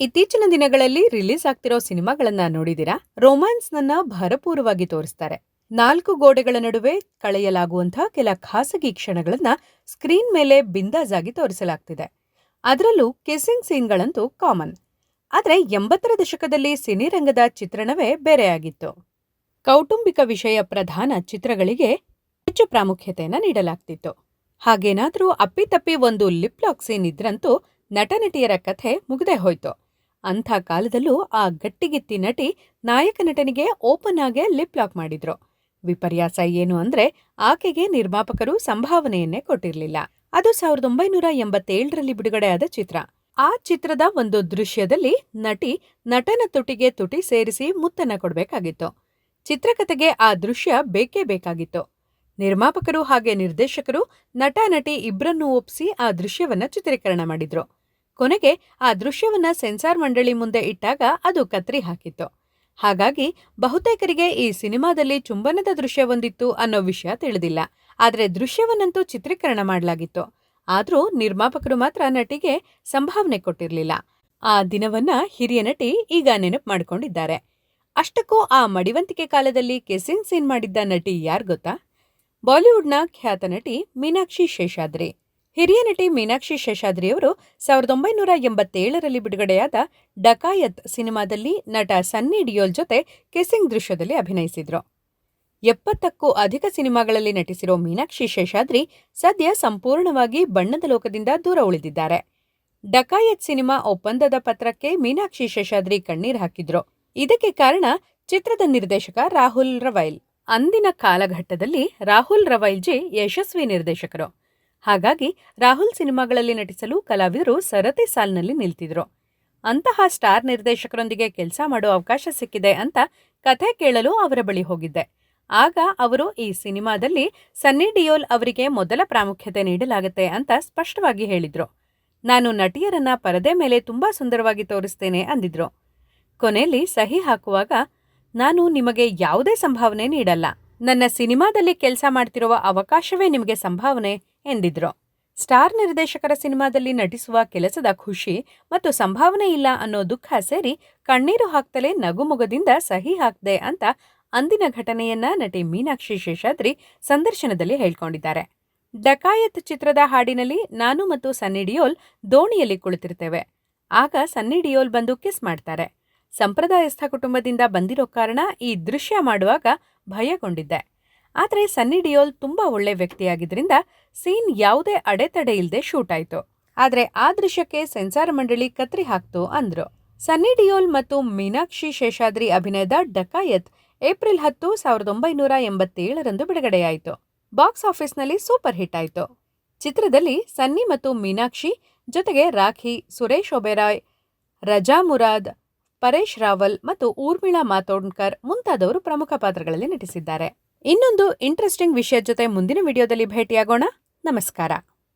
ಇತ್ತೀಚಿನ ದಿನಗಳಲ್ಲಿ ರಿಲೀಸ್ ಆಗ್ತಿರೋ ಸಿನಿಮಾಗಳನ್ನ ನೋಡಿದಿರಾ? ರೊಮ್ಯಾನ್ಸ್ ನನ್ನ ಭರಪೂರವಾಗಿ ತೋರಿಸ್ತಾರೆ. ನಾಲ್ಕು ಗೋಡೆಗಳ ನಡುವೆ ಕಳೆಯಲಾಗುವಂತಹ ಕೆಲ ಖಾಸಗಿ ಕ್ಷಣಗಳನ್ನ ಸ್ಕ್ರೀನ್ ಮೇಲೆ ಬಿಂದಾಜಾಗಿ ತೋರಿಸಲಾಗ್ತಿದೆ. ಅದರಲ್ಲೂ ಕಿಸ್ಸಿಂಗ್ ಸೀನ್ಗಳಂತೂ ಕಾಮನ್. ಆದ್ರೆ ಎಂಬತ್ತರ ದಶಕದಲ್ಲಿ ಸಿನಿರಂಗದ ಚಿತ್ರಣವೇ ಬೇರೆಯಾಗಿತ್ತು. ಕೌಟುಂಬಿಕ ವಿಷಯ ಪ್ರಧಾನ ಚಿತ್ರಗಳಿಗೆ ಹೆಚ್ಚು ಪ್ರಾಮುಖ್ಯತೆಯನ್ನು ನೀಡಲಾಗ್ತಿತ್ತು. ಹಾಗೇನಾದ್ರೂ ಅಪ್ಪಿತಪ್ಪಿ ಒಂದು ಲಿಪ್ಲಾಕ್ ಸೀನ್ ಇದ್ರಂತೂ ನಟನಟಿಯರ ಕಥೆ ಮುಗ್ದೇ ಹೋಯ್ತು. ಅಂಥ ಕಾಲದಲ್ಲೂ ಆ ಗಟ್ಟಿಗಿತ್ತಿ ನಟಿ ನಾಯಕ ನಟನಿಗೆ ಓಪನ್ ಆಗೇ ಲಿಪ್ ಲಾಕ್ ಮಾಡಿದ್ರು. ವಿಪರ್ಯಾಸ ಏನು ಅಂದ್ರೆ ಆಕೆಗೆ ನಿರ್ಮಾಪಕರು ಸಂಭಾವನೆಯನ್ನೇ ಕೊಟ್ಟಿರಲಿಲ್ಲ. ಅದು ಸಾವಿರದ ಒಂಬೈನೂರ ಎಂಬತ್ತೇಳರಲ್ಲಿ ಬಿಡುಗಡೆಯಾದ ಚಿತ್ರ. ಆ ಚಿತ್ರದ ಒಂದು ದೃಶ್ಯದಲ್ಲಿ ನಟಿ ನಟನ ತುಟಿಗೆ ತುಟಿ ಸೇರಿಸಿ ಮುತ್ತನ್ನ ಕೊಡಬೇಕಾಗಿತ್ತು. ಚಿತ್ರಕಥೆಗೆ ಆ ದೃಶ್ಯ ಬೇಕೇ ಬೇಕಾಗಿತ್ತು. ನಿರ್ಮಾಪಕರು ಹಾಗೆ ನಿರ್ದೇಶಕರು, ನಟ ನಟಿ ಇಬ್ಬರನ್ನೂ ಒಪ್ಪಿಸಿ ಆ ದೃಶ್ಯವನ್ನ ಚಿತ್ರೀಕರಣ ಮಾಡಿದ್ರು. ಕೊನೆಗೆ ಆ ದೃಶ್ಯವನ್ನ ಸೆನ್ಸಾರ್ ಮಂಡಳಿ ಮುಂದೆ ಇಟ್ಟಾಗ ಅದು ಕತ್ರಿ ಹಾಕಿತ್ತು. ಹಾಗಾಗಿ ಬಹುತೇಕರಿಗೆ ಈ ಸಿನಿಮಾದಲ್ಲಿ ಚುಂಬನದ ದೃಶ್ಯವೊಂದಿತ್ತು ಅನ್ನೋ ವಿಷಯ ತಿಳಿದಿಲ್ಲ. ಆದ್ರೆ ದೃಶ್ಯವನ್ನಂತೂ ಚಿತ್ರೀಕರಣ ಮಾಡಲಾಗಿತ್ತು. ಆದರೂ ನಿರ್ಮಾಪಕರು ಮಾತ್ರ ನಟಿಗೆ ಸಂಭಾವನೆ ಕೊಟ್ಟಿರಲಿಲ್ಲ. ಆ ದಿನವನ್ನ ಹಿರಿಯ ನಟಿ ಈಗ ನೆನಪು ಮಾಡಿಕೊಂಡಿದ್ದಾರೆ. ಅಷ್ಟಕ್ಕೂ ಆ ಮಡಿವಂತಿಕೆ ಕಾಲದಲ್ಲಿ ಕೆಸಿನ್ ಸೀನ್ ಮಾಡಿದ್ದ ನಟಿ ಯಾರ್ ಗೊತ್ತಾ? ಬಾಲಿವುಡ್ನ ಖ್ಯಾತ ನಟಿ ಮೀನಾಕ್ಷಿ ಶೇಷಾದ್ರಿ. ಹಿರಿಯ ನಟಿ ಮೀನಾಕ್ಷಿ ಶೇಷಾದ್ರಿಯವರು ಸಾವಿರದ ಒಂಬೈನೂರ ಎಂಬತ್ತೇಳರಲ್ಲಿ ಬಿಡುಗಡೆಯಾದ ಡಕಾಯತ್ ಸಿನಿಮಾದಲ್ಲಿ ನಟ ಸನ್ನಿ ಡಿಯೋಲ್ ಜೊತೆ ಕಿಸ್ಸಿಂಗ್ ದೃಶ್ಯದಲ್ಲಿ ಅಭಿನಯಿಸಿದ್ರು. ಎಪ್ಪತ್ತಕ್ಕೂ ಅಧಿಕ ಸಿನಿಮಾಗಳಲ್ಲಿ ನಟಿಸಿರೋ ಮೀನಾಕ್ಷಿ ಶೇಷಾದ್ರಿ ಸದ್ಯ ಸಂಪೂರ್ಣವಾಗಿ ಬಣ್ಣದ ಲೋಕದಿಂದ ದೂರ ಉಳಿದಿದ್ದಾರೆ. ಡಕಾಯತ್ ಸಿನಿಮಾ ಒಪ್ಪಂದದ ಪತ್ರಕ್ಕೆ ಮೀನಾಕ್ಷಿ ಶೇಷಾದ್ರಿ ಕಣ್ಣೀರ್ ಹಾಕಿದ್ರು. ಇದಕ್ಕೆ ಕಾರಣ ಚಿತ್ರದ ನಿರ್ದೇಶಕ ರಾಹುಲ್ ರವೈಲ್. ಅಂದಿನ ಕಾಲಘಟ್ಟದಲ್ಲಿ ರಾಹುಲ್ ರವೈಲ್ ಜಿ ಯಶಸ್ವಿ ನಿರ್ದೇಶಕರು. ಹಾಗಾಗಿ ರಾಹುಲ್ ಸಿನಿಮಾಗಳಲ್ಲಿ ನಟಿಸಲು ಕಲಾವಿದರು ಸರತಿ ಸಾಲಿನಲ್ಲಿ ನಿಲ್ತಿದ್ರು. ಅಂತಹ ಸ್ಟಾರ್ ನಿರ್ದೇಶಕರೊಂದಿಗೆ ಕೆಲಸ ಮಾಡೋ ಅವಕಾಶ ಸಿಕ್ಕಿದೆ ಅಂತ ಕಥೆ ಕೇಳಲು ಅವರ ಬಳಿ ಹೋಗಿದ್ದೆ. ಆಗ ಅವರು ಈ ಸಿನಿಮಾದಲ್ಲಿ ಸನ್ನಿ ಡಿಯೋಲ್ ಅವರಿಗೆ ಮೊದಲ ಪ್ರಾಮುಖ್ಯತೆ ನೀಡಲಾಗುತ್ತೆ ಅಂತ ಸ್ಪಷ್ಟವಾಗಿ ಹೇಳಿದ್ರು. ನಾನು ನಟಿಯರನ್ನ ಪರದೆ ಮೇಲೆ ತುಂಬಾ ಸುಂದರವಾಗಿ ತೋರಿಸ್ತೇನೆ ಅಂದಿದ್ರು. ಕೊನೆಯಲ್ಲಿ ಸಹಿ ಹಾಕುವಾಗ, ನಾನು ನಿಮಗೆ ಯಾವುದೇ ಸಂಭಾವನೆ ನೀಡಲ್ಲ. ನನ್ನ ಸಿನಿಮಾದಲ್ಲಿ ಕೆಲಸ ಮಾಡ್ತಿರುವ ಅವಕಾಶವೇ ನಿಮಗೆ ಸಂಭಾವನೆ. ಎಂದಿದ್ರು. ಸ್ಟಾರ್ ನಿರ್ದೇಶಕರ ಸಿನಿಮಾದಲ್ಲಿ ನಟಿಸುವ ಕೆಲಸದ ಖುಷಿ ಮತ್ತು ಸಂಭಾವನೆ ಇಲ್ಲ ಅನ್ನೋ ದುಃಖ ಸೇರಿ ಕಣ್ಣೀರು ಹಾಕ್ತಲೇ ನಗುಮುಗದಿಂದ ಸಹಿ ಹಾಕ್ದೆ ಅಂತ ಅಂದಿನ ಘಟನೆಯನ್ನ ನಟಿ ಮೀನಾಕ್ಷಿ ಶೇಷಾದ್ರಿ ಸಂದರ್ಶನದಲ್ಲಿ ಹೇಳ್ಕೊಂಡಿದ್ದಾರೆ. ಡಕಾಯತ್ ಚಿತ್ರದ ಹಾಡಿನಲ್ಲಿ ನಾನು ಮತ್ತು ಸನ್ನಿ ಡಿಯೋಲ್ ದೋಣಿಯಲ್ಲಿ ಕುಳಿತಿರ್ತೇವೆ. ಆಗ ಸನ್ನಿ ಡಿಯೋಲ್ ಬಂದು ಕಿಸ್ ಮಾಡ್ತಾರೆ. ಸಂಪ್ರದಾಯಸ್ಥ ಕುಟುಂಬದಿಂದ ಬಂದಿರೋ ಕಾರಣ ಈ ದೃಶ್ಯ ಮಾಡುವಾಗ ಭಯಗೊಂಡಿದ್ದೆ. ಆದರೆ ಸನ್ನಿ ಡಿಯೋಲ್ ತುಂಬಾ ಒಳ್ಳೆ ವ್ಯಕ್ತಿಯಾಗಿದ್ದರಿಂದ ಸೀನ್ ಯಾವುದೇ ಅಡೆತಡೆ ಇಲ್ಲದೆ ಶೂಟ್ ಆಯ್ತು. ಆದರೆ ಆ ದೃಶ್ಯಕ್ಕೆ ಸೆನ್ಸಾರ್ ಮಂಡಳಿ ಕತ್ರಿ ಹಾಕ್ತು ಅಂದ್ರು. ಸನ್ನಿ ಡಿಯೋಲ್ ಮತ್ತು ಮೀನಾಕ್ಷಿ ಶೇಷಾದ್ರಿ ಅಭಿನಯದ ಡಕಾಯತ್ ಏಪ್ರಿಲ್ ಹತ್ತು ಸಾವಿರದ ಒಂಬೈನೂರ ಎಂಬತ್ತೇಳರಂದು ಬಿಡುಗಡೆಯಾಯಿತು. ಬಾಕ್ಸ್ ಆಫೀಸ್ನಲ್ಲಿ ಸೂಪರ್ ಹಿಟ್ ಆಯಿತು. ಚಿತ್ರದಲ್ಲಿ ಸನ್ನಿ ಮತ್ತು ಮೀನಾಕ್ಷಿ ಜೊತೆಗೆ ರಾಖಿ, ಸುರೇಶ್ ಒಬೆರಾಯ್, ರಜಾ ಮುರಾದ್, ಪರೇಶ್ ರಾವಲ್ ಮತ್ತು ಊರ್ಮಿಳಾ ಮಾತೋಡ್ಕರ್ ಮುಂತಾದವರು ಪ್ರಮುಖ ಪಾತ್ರಗಳಲ್ಲಿ ನಟಿಸಿದ್ದಾರೆ. ಇನ್ನೊಂದು ಇಂಟ್ರೆಸ್ಟಿಂಗ್ ವಿಷಯದ ಜೊತೆ ಮುಂದಿನ ವಿಡಿಯೋದಲ್ಲಿ ಭೇಟಿಯಾಗೋಣ. ನಮಸ್ಕಾರ.